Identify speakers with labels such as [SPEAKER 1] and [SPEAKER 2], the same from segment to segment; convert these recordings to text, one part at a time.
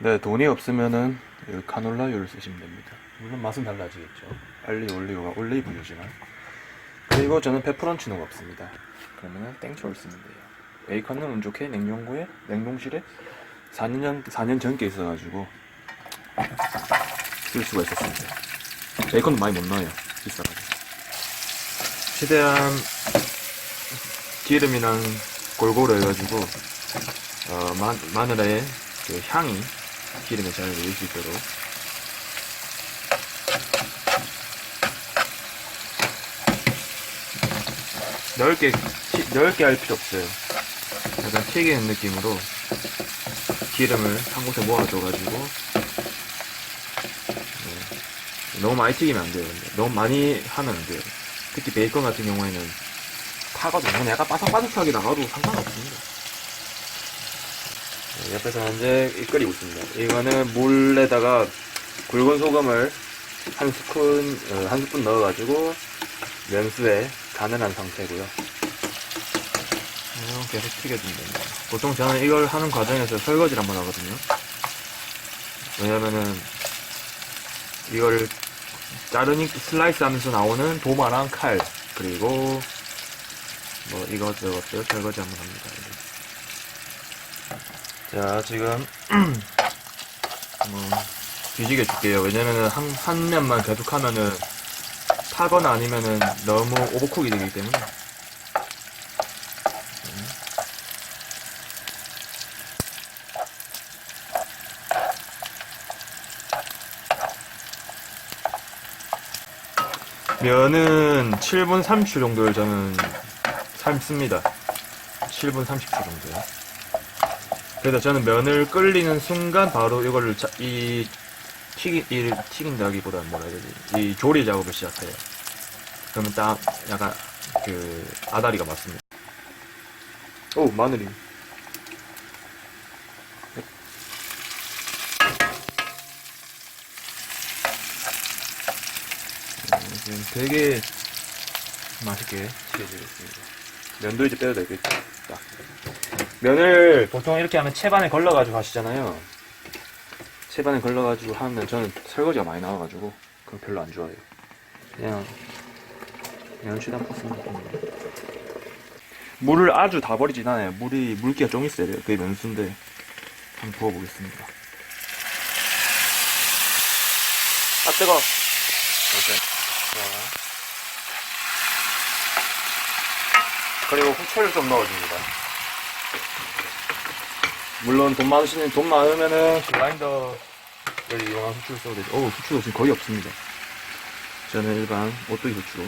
[SPEAKER 1] 네, 돈이 없으면은 이 카놀라유를 쓰시면 됩니다. 물론 맛은 달라지겠죠. 알리 올리오가 올리브유지만. 그리고 저는 페퍼런치노가 없습니다. 그러면은 땡초를 쓰면 돼요. 베이컨은 운 좋게 냉장고에 냉동실에 4년 전 4년 전께 있어가지고 쓸 수가 있었습니다. 베이컨도 많이 못 넣어요. 비싸가지고. 최대한 기름이랑 골고루 해가지고 어, 마, 마늘의 그 향이 기름에 잘 녹일 수 있도록 넓게 튀- 넓게 할 필요 없어요. 약간 튀기는 느낌으로 기름을 한 곳에 모아줘가지고 네. 너무 많이 튀기면 안 돼요. 너무 많이 하면 안 돼요. 특히 베이컨 같은 경우에는 타거든요. 그냥 약간 바삭바삭하게 나가도 상관없습니다. 네, 옆에서 현재 끓이고 있습니다. 이거는 물에다가 굵은 소금을 한 스푼, 어, 한 스푼 넣어가지고 면수에 간을 한 상태고요. 계속 튀겨주면 됩니다. 보통 저는 이걸 하는 과정에서 설거지를 한번 하거든요. 왜냐면은 이거를 자르니 슬라이스 하면서 나오는 도마랑 칼 그리고 뭐 이것저것들 설거지 한번 합니다. 자 지금 뭐 뒤지게 줄게요. 왜냐면은 한, 한 면만 계속 하면은 타거나 아니면은 너무 오버쿡이 되기 때문에 면은 7분 30초 정도를 저는 삶습니다. 7분 30초 정도요. 그래서 저는 면을 끓이는 순간 바로 이거를 자- 이 튀기 이 튀긴다기보다는 뭐라 해야 되지? 이 조리 작업을 시작해요. 그러면 딱 약간 그 아다리가 맞습니다. 오 마늘이. 음, 지금 되게 맛있게 튀겨지겠습니다. 면도 이제 빼도 되겠다. 면을 보통 이렇게 하면 채반에 걸러가지고 하시잖아요. 채반에 걸러가지고 하면 저는 설거지가 많이 나와가지고 그건 별로 안 좋아해요. 그냥 그냥 최대한 퍼스는 느낌이에요. 물을 아주 다 버리진 않아요. 물이 물기가 좀 있어야 돼요. 그게 면수인데 한번 부어보겠습니다. 아 뜨거. 이렇게. 자. 그리고 후추를 좀 넣어줍니다. 물론 돈 많으시는 돈 많으면은 그라인더를 이용한 후추를 써도 되죠. 오 후추도 지금 거의 없습니다. 저는 일반 오뚜기 후추로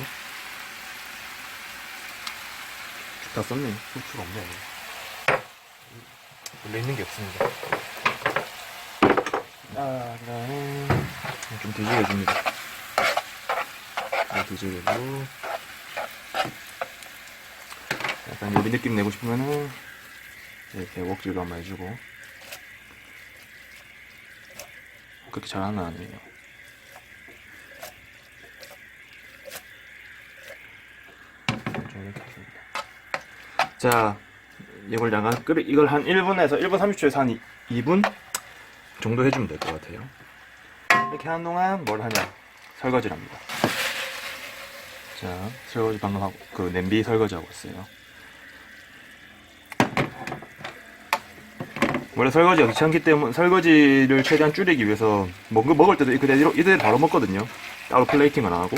[SPEAKER 1] 다 썼네. 후추가 없네. 원래 있는 게 없습니다. 좀 뒤지게 줍니다. 네, 뒤지게고 약간 요리 느낌 내고 싶으면은 이렇게 웍질도 한번 해주고. 그렇게 잘하는 아니에요. 좀 이렇게 해줍니다. 자 이걸 약간 끓이 이걸 한 1분에서 1분 30초에서 한 2, 분 정도 해주면 될 것 같아요. 이렇게 하는 동안 뭘 하냐? 설거지를 합니다. 자 설거지 방금 하고 그 냄비 설거지 하고 있어요 원래 설거지가 귀찮기 때문에 설거지를 최대한 줄이기 위해서 먹, 먹을 때도 그대로 이대로 바로 먹거든요. 따로 플레이팅은 안 하고.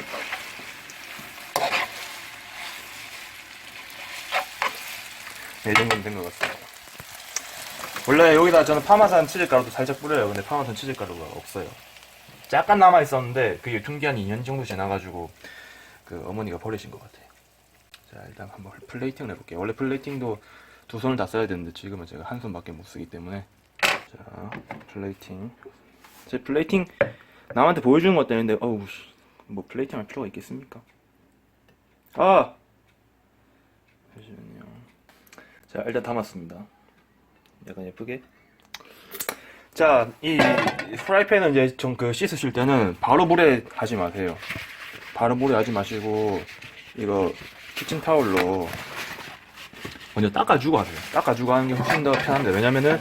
[SPEAKER 1] 네, 이 정도면 된 것 같습니다. 원래 여기다 저는 파마산 치즈가루도 살짝 뿌려요. 근데 파마산 치즈가루가 없어요. 약간 남아 있었는데 그게 유통기한이 2년 정도 지나가지고 그 어머니가 버리신 것 같아요. 자 일단 한번 플레이팅을 해볼게요. 원래 플레이팅도 두 손을 다 써야 되는데 지금은 제가 한 손밖에 못 쓰기 때문에. 자 플레이팅. 제 플레이팅 남한테 보여주는 것 때문인데 어우 씨, 뭐 플레이팅 할 필요가 있겠습니까? 아! 잠시만요. 자 일단 담았습니다. 약간 예쁘게. 자 이 프라이팬은 이제 좀 그 씻으실 때는 바로 물에 하지 마세요. 바로 물에 하지 마시고 이거 키친 타올로 먼저 닦아주고 하세요. 닦아주고 하는 게 훨씬 더 편합니다. 왜냐면은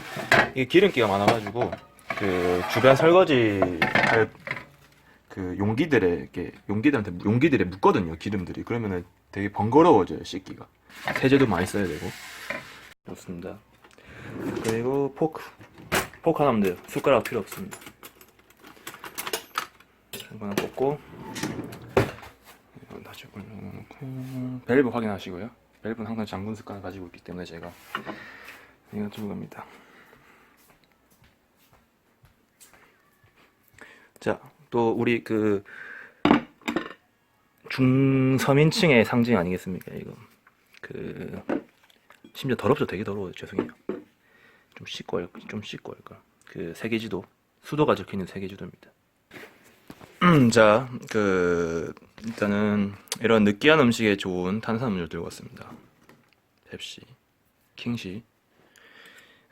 [SPEAKER 1] 이게 기름기가 많아가지고 그 주변 설거지 할 그 용기들에 이렇게 용기들한테 용기들에 묻거든요 기름들이. 그러면은 되게 번거로워져요 씻기가. 세제도 많이 써야 되고. 좋습니다. 그리고 포크. 포크 하나면 돼요. 숟가락 필요 없습니다. 이거 하나 꽂고. 다시 올려놓고. 밸브 확인하시고요 밸브는 항상 잠근 습관을 가지고 있기 때문에 제가 이거 들고 갑니다 자, 또 우리 그 중서민층의 상징 아니겠습니까, 이거. 그 심지어 더럽죠, 되게 더러워요. 죄송해요. 좀 씻고 할, 좀 씻고 할까. 그 세계지도 수도가 적혀 있는 세계지도입니다. 음, 자, 그 일단은 이런 느끼한 음식에 좋은 탄산음료 들고 왔습니다. 펩시, 킹시,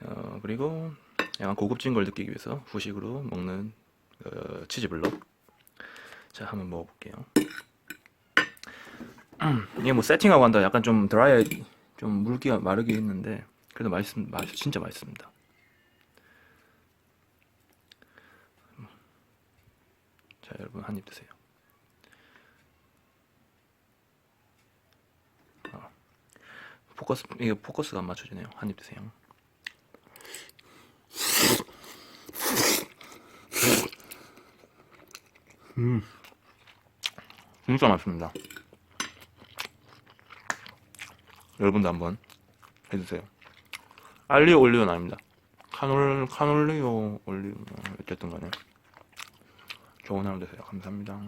[SPEAKER 1] 어, 그리고 약간 고급진 걸 느끼기 위해서 후식으로 먹는 어, 치즈블럭. 자, 한번 먹어볼게요. 음, 이게 뭐 세팅하고 한다 약간 좀 드라이, 좀 물기가 마르게 했는데 그래도 맛있, 맛 진짜 맛있습니다. 자, 여러분 한 입 드세요. 아, 포커스 이게 포커스가 안 맞춰지네요. 한 입 드세요. 진짜 맛있습니다. 여러분도 한번 해주세요. 알리오 올리오는 아닙니다. 카놀, 카놀리오 올리오, 어쨌든 간에 좋은 하루 되세요. 감사합니다.